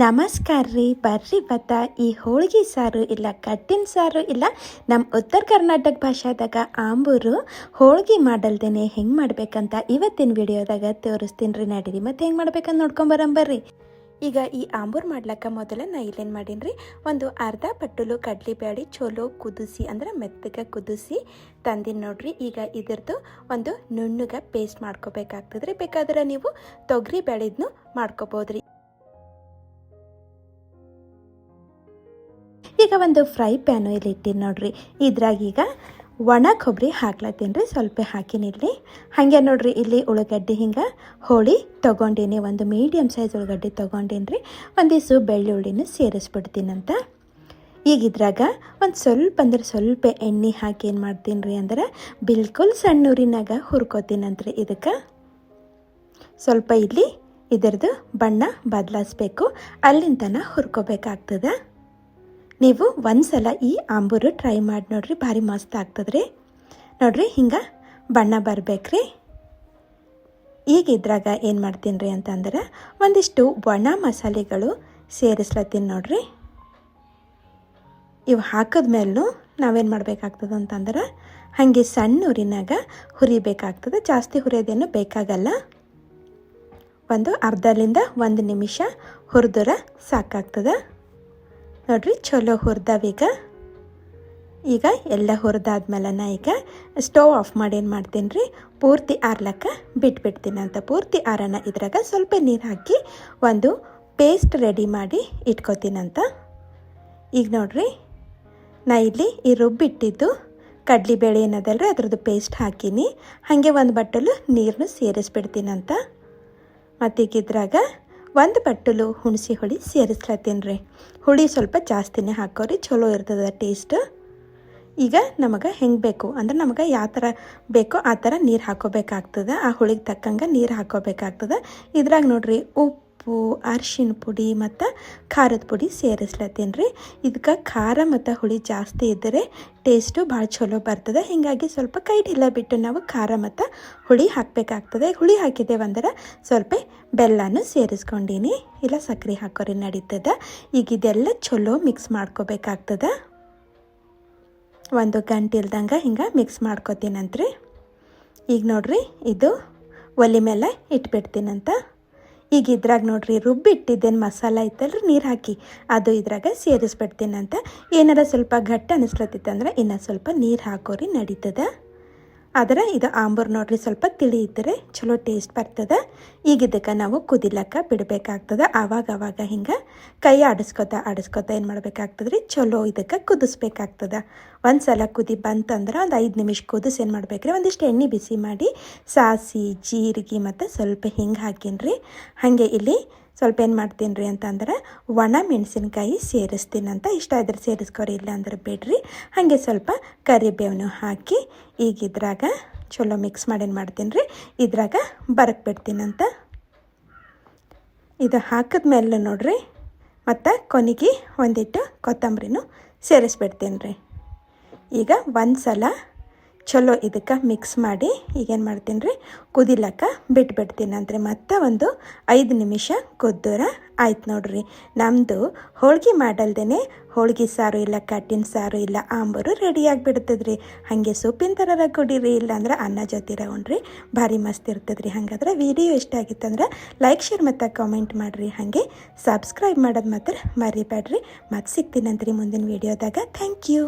ನಮಸ್ಕಾರ ರೀ. ಬರ್ರಿ ಬತ್ತ ಈ ಹೋಳಿಗೆ ಸಾರು ಇಲ್ಲ ಕಟ್ಟಿನ ಸಾರು ಇಲ್ಲ ನಮ್ಮ ಉತ್ತರ ಕರ್ನಾಟಕ ಭಾಷಾದಾಗ ಆಂಬೂರು ಹೋಳಿಗೆ ಮಾಡಲ್ದೇನೆ ಹೆಂಗೆ ಮಾಡ್ಬೇಕಂತ ಇವತ್ತಿನ ವಿಡಿಯೋದಾಗ ತೋರಿಸ್ತೀನಿ ರೀ. ನಡೀರಿ, ಮತ್ತು ಹೆಂಗೆ ಮಾಡ್ಬೇಕಂತ ನೋಡ್ಕೊಂಬರಂಬರ್ರಿ ಈಗ ಈ ಆಂಬೂರ್ ಮಾಡ್ಲಕ್ಕ ಮೊದಲ ನಾ ಇಲ್ಲೇನು ಮಾಡೀನಿ ರೀ. ಒಂದು ಅರ್ಧ ಪಟ್ಟುಲು ಕಡ್ಲಿ ಬ್ಯಾಡಿ ಚಲೋ ಕುದಿಸಿ, ಅಂದ್ರೆ ಮೆತ್ತಗೆ ಕುದಿಸಿ ತಂದಿನಿ ನೋಡ್ರಿ. ಈಗ ಇದ್ರದ್ದು ಒಂದು ನುಣ್ಣಗೆ ಪೇಸ್ಟ್ ಮಾಡ್ಕೋಬೇಕಾಗ್ತದ್ರಿ. ಬೇಕಾದ್ರೆ ನೀವು ತೊಗರಿ ಬ್ಯಾಡಿದ್ನು ಮಾಡ್ಕೋಬೋದ್ರಿ. ಈಗ ಒಂದು ಫ್ರೈ ಪ್ಯಾನು ಇಲ್ಲಿ ಇಟ್ಟಿನಿ ನೋಡ್ರಿ. ಇದ್ರಾಗ ಈಗ ಒಣ ಕೊಬ್ಬರಿ ಹಾಕ್ಲತ್ತೀನಿ ರೀ, ಸ್ವಲ್ಪ ಹಾಕಿನಿ ಇಲ್ಲಿ ಹಾಗೆ ನೋಡ್ರಿ, ಇಲ್ಲಿ ಉಳ್ಳಾಗಡ್ಡಿ ಹಿಂಗೆ ಹೋಳಿ ತೊಗೊಂಡೀನಿ, ಒಂದು ಮೀಡಿಯಮ್ ಸೈಜ್ ಉಳ್ಳಾಗಡ್ಡಿ ತೊಗೊಂಡೀನಿ ರೀ. ಒಂದಿಷ್ಟು ಬೆಳ್ಳುಳ್ಳಿನ ಸೇರಿಸ್ಬಿಡ್ತೀನಂತ ಈಗ ಇದ್ರಾಗ ಒಂದು ಸ್ವಲ್ಪ ಅಂದ್ರೆ ಸ್ವಲ್ಪ ಎಣ್ಣೆ ಹಾಕಿ ಏನು ಮಾಡ್ತೀನಿ ರೀ ಅಂದ್ರೆ ಬಿಲ್ಕುಲ್ ಸಣ್ಣೂರಿನಾಗ ಹುರ್ಕೋತೀನಂತ್ರಿ ಇದಕ್ಕೆ. ಸ್ವಲ್ಪ ಇಲ್ಲಿ ಇದರದು ಬಣ್ಣ ಬದಲಾಯಿಸ್ಬೇಕು ಅಲ್ಲಿಂದನ ಹುರ್ಕೋಬೇಕಾಗ್ತದೆ. ನೀವು ಒಂದ್ಸಲ ಈ ಆಂಬೂರು ಟ್ರೈ ಮಾಡಿ ನೋಡ್ರಿ, ಭಾರಿ ಮಸ್ತ್ ಆಗ್ತದ್ರಿ. ನೋಡ್ರಿ, ಹಿಂಗೆ ಬಣ್ಣ ಬರ್ಬೇಕ್ರಿ. ಈಗ ಇದ್ರಾಗ ಏನು ಮಾಡ್ತೀನಿ ರೀ ಅಂತಂದ್ರೆ, ಒಂದಿಷ್ಟು ಒಣ ಮಸಾಲೆಗಳು ಸೇರಿಸ್ಲತ್ತೀನಿ ನೋಡ್ರಿ. ಇವು ಹಾಕಿದ್ಮೇಲೂ ನಾವೇನು ಮಾಡಬೇಕಾಗ್ತದೆ ಅಂತಂದ್ರೆ, ಹಾಗೆ ಸಣ್ಣ ಉರಿನಾಗ ಹುರಿಬೇಕಾಗ್ತದೆ, ಜಾಸ್ತಿ ಹುರಿಯೋದೇನು ಬೇಕಾಗಲ್ಲ. ಒಂದು ಅರ್ಧಲಿಂದ ಒಂದು ನಿಮಿಷ ಹುರಿದ್ರೆ ಸಾಕಾಗ್ತದೆ. ನೋಡ್ರಿ, ಚಲೋ ಹುರಿದವೀಗ ಈಗ. ಎಲ್ಲ ಹುರಿದಾದ್ಮೇಲೆ ಈಗ ಸ್ಟವ್ ಆಫ್ ಮಾಡಿ ಏನು ಮಾಡ್ತೀನಿ ರೀ ಪೂರ್ತಿ ಆರ್ಲಕ್ಕ ಬಿಟ್ಬಿಡ್ತೀನಿ ಅಂತ. ಪೂರ್ತಿ ಆರನ ಇದ್ರಾಗ ಸ್ವಲ್ಪ ನೀರು ಹಾಕಿ ಒಂದು ಪೇಸ್ಟ್ ರೆಡಿ ಮಾಡಿ ಇಟ್ಕೋತೀನಂತ ಈಗ ನೋಡ್ರಿ, ನಾ ಇಲ್ಲಿ ಈ ರುಬ್ಬಿಟ್ಟಿದ್ದು ಕಡ್ಲಿಬೇಳೆ ಏನದಲ್ಲ ರೀ ಅದ್ರದ್ದು ಪೇಸ್ಟ್ ಹಾಕೀನಿ. ಹಾಗೆ ಒಂದು ಬಟ್ಟಲು ನೀರನ್ನು ಸೇರಿಸ್ಬಿಡ್ತೀನಂತ ಮತ್ತೀಗ ಇದ್ರಾಗ ಒಂದು ಬಟ್ಟಲು ಹುಣಸಿ ಹುಳಿ ಸೇರಿಸ್ಲತ್ತೀನಿ ರೀ ಹುಳಿ ಸ್ವಲ್ಪ ಜಾಸ್ತಿನೇ ಹಾಕೋರಿ ಚಲೋ ಇರ್ತದೆ ಟೇಸ್ಟ್ ಈಗ ನಮಗೆ ಹೆಂಗೆ ಬೇಕು? ಅಂದ್ರೆ ನಮಗೆ ಯಾವ ಥರ ಬೇಕೋ ಆ ಥರ ನೀರು ಹಾಕೋಬೇಕಾಗ್ತದೆ. ಆ ಹುಳಿಗೆ ತಕ್ಕಂಗೆ ನೀರು ಹಾಕೋಬೇಕಾಗ್ತದೆ. ಇದ್ರಾಗ ನೋಡ್ರಿ ಉಪ್ಪು ಅರ್ಶಿಣ ಪುಡಿ ಮತ್ತು ಖಾರದ ಪುಡಿ ಸೇರಿಸ್ಲತ್ತೀನಿ ರೀ ಇದಕ್ಕೆ ಖಾರ ಮತ್ತು ಹುಳಿ ಜಾಸ್ತಿ ಇದ್ದರೆ ಟೇಸ್ಟು ಭಾಳ ಚಲೋ ಬರ್ತದೆ. ಹೀಗಾಗಿ ಸ್ವಲ್ಪ ಕೈ ಢಿಲ್ಲ ಬಿಟ್ಟು ನಾವು ಖಾರ ಮತ್ತು ಹುಳಿ ಹಾಕಬೇಕಾಗ್ತದೆ. ಹುಳಿ ಹಾಕಿದ್ದೇವಂದ್ರೆ ಸ್ವಲ್ಪ ಬೆಲ್ಲನೂ ಸೇರಿಸ್ಕೊಂಡೀನಿ. ಇಲ್ಲ ಸಕ್ಕರೆ ಹಾಕೋರಿ ನಡೀತದೆ. ಈಗ ಇದೆಲ್ಲ ಚಲೋ ಮಿಕ್ಸ್ ಮಾಡ್ಕೋಬೇಕಾಗ್ತದೆ. ಒಂದು ಗಂಟೆ ಇಲ್ದಂಗೆ ಹಿಂಗೆ ಮಿಕ್ಸ್ ಮಾಡ್ಕೋತೀನಂತ್ರಿ. ಈಗ ನೋಡ್ರಿ, ಇದು ಒಲೆ ಮೇಲೆ ಇಟ್ಬಿಡ್ತೀನಂತ. ಈಗ ಇದ್ರಾಗ ನೋಡ್ರಿ, ರುಬ್ಬಿಟ್ಟಿದ್ದೇನು ಮಸಾಲ ಐತಲ್ರಿ ನೀರು ಹಾಕಿ. ಅದು ಇದ್ರಾಗ ಸೇರಿಸ್ಬಿಡ್ತೀನಂತ ಏನಾರ ಸ್ವಲ್ಪ ಗಟ್ಟಿ ಅನಿಸ್ಲತ್ತಿತ್ತಂದ್ರೆ ಇನ್ನೂ ಸ್ವಲ್ಪ ನೀರು ಹಾಕೋರಿ ನಡೀತದೆ. ಆದ್ರೆ ಇದು ಆಂಬೂರು ನೋಡ್ರಿ, ಸ್ವಲ್ಪ ತಿಳಿ ಇದ್ದರೆ ಚಲೋ ಟೇಸ್ಟ್ ಬರ್ತದೆ. ಈಗ ಇದಕ್ಕೆ ನಾವು ಕುದಿಲಕ್ಕ ಬಿಡಬೇಕಾಗ್ತದೆ ಆವಾಗ ಆವಾಗ ಹಿಂಗೆ ಕೈ ಆಡಿಸ್ಕೊತಾ ಆಡಿಸ್ಕೊತ ಏನು ಮಾಡ್ಬೇಕಾಗ್ತದೆ ರೀ ಚಲೋ ಇದಕ್ಕೆ ಕುದಿಸ್ಬೇಕಾಗ್ತದೆ. ಒಂದು ಸಲ ಕುದಿ ಬಂತಂದ್ರೆ ಒಂದು ಐದು ನಿಮಿಷ ಕುದಿಸಿ ಏನು ಮಾಡ್ಬೇಕ್ರಿ, ಒಂದಿಷ್ಟು ಎಣ್ಣೆ ಬಿಸಿ ಮಾಡಿ ಸಾಸಿ, ಜೀರಿಗೆ ಮತ್ತು ಸ್ವಲ್ಪ ಹಿಂಗೆ ಹಾಕಿನ್ರಿ. ಹಾಗೆ ಇಲ್ಲಿ ಸ್ವಲ್ಪ ಏನು ಮಾಡ್ತೀನಿ ರೀ ಅಂತಂದ್ರೆ ಒಣ ಮೆಣಸಿನ್ಕಾಯಿ ಸೇರಿಸ್ತೀನಂತ ಇಷ್ಟ ಇದ್ರೆ ಸೇರಿಸ್ಕೋರಿ, ಇಲ್ಲ ಅಂದ್ರೆ ಬಿಡ್ರಿ. ಹಾಗೆ ಸ್ವಲ್ಪ ಕರಿಬೇವನು ಹಾಕಿ ಈಗ ಇದ್ರಾಗ ಚಲೋ ಮಿಕ್ಸ್ ಮಾಡೇನು ಮಾಡ್ತೀನಿ ರೀ, ಇದ್ರಾಗ ಬರಕ್ ಬಿಡ್ತೀನಂತ ಇದು ಹಾಕಿದ್ಮೇಲೆ ನೋಡ್ರಿ, ಮತ್ತು ಕೊನೆಗೆ ಒಂದಿಟ್ಟು ಕೊತ್ತಂಬರಿನೂ ಸೇರಿಸ್ಬಿಡ್ತೀನಿ ರೀ. ಈಗ ಒಂದು ಸಲ ಚಲೋ ಇದಕ್ಕೆ ಮಿಕ್ಸ್ ಮಾಡಿ ಈಗೇನು ಮಾಡ್ತೀನಿ ರೀ ಕುದಿಲಕ್ಕ ಬಿಟ್ಬಿಡ್ತೀನಿ ಅಂದರೆ ಮತ್ತೆ ಒಂದು ಐದು ನಿಮಿಷ ಕುದ್ದೂರ ಆಯ್ತು ನೋಡ್ರಿ. ನಮ್ಮದು ಹೋಳ್ಗೆ ಮಾಡಲ್ದೇ ಹೋಳ್ಗೆ ಸಾರು ಇಲ್ಲ, ಕಟ್ಟಿನ ಸಾರು ಇಲ್ಲ, ಆಂಬೂರು ರೆಡಿ ರೀ ಹಾಗೆ ಸೊಪ್ಪಿನ ಥರದ ಕುಡೀರಿ, ಇಲ್ಲಾಂದ್ರೆ ಅನ್ನ ಜೊತೆ ಉಣ್ರಿ ಭಾರಿ ಮಸ್ತ್ ಇರ್ತದ್ರಿ. ಹಾಗಾದ್ರೆ ವಿಡಿಯೋ ಇಷ್ಟ ಆಗಿತ್ತಂದ್ರೆ ಲೈಕ್ ಶೇರ್ ಮತ್ತು ಕಾಮೆಂಟ್ ಮಾಡಿರಿ. ಹಾಗೆ ಸಬ್ಸ್ಕ್ರೈಬ್ ಮಾಡೋದು ಮಾತ್ರ ಮರಿಬೇಡ್ರಿ ಮತ್ತೆ ಸಿಗ್ತೀನಂತ್ರಿ ಮುಂದಿನ ವೀಡಿಯೋದಾಗ ಥ್ಯಾಂಕ್ ಯು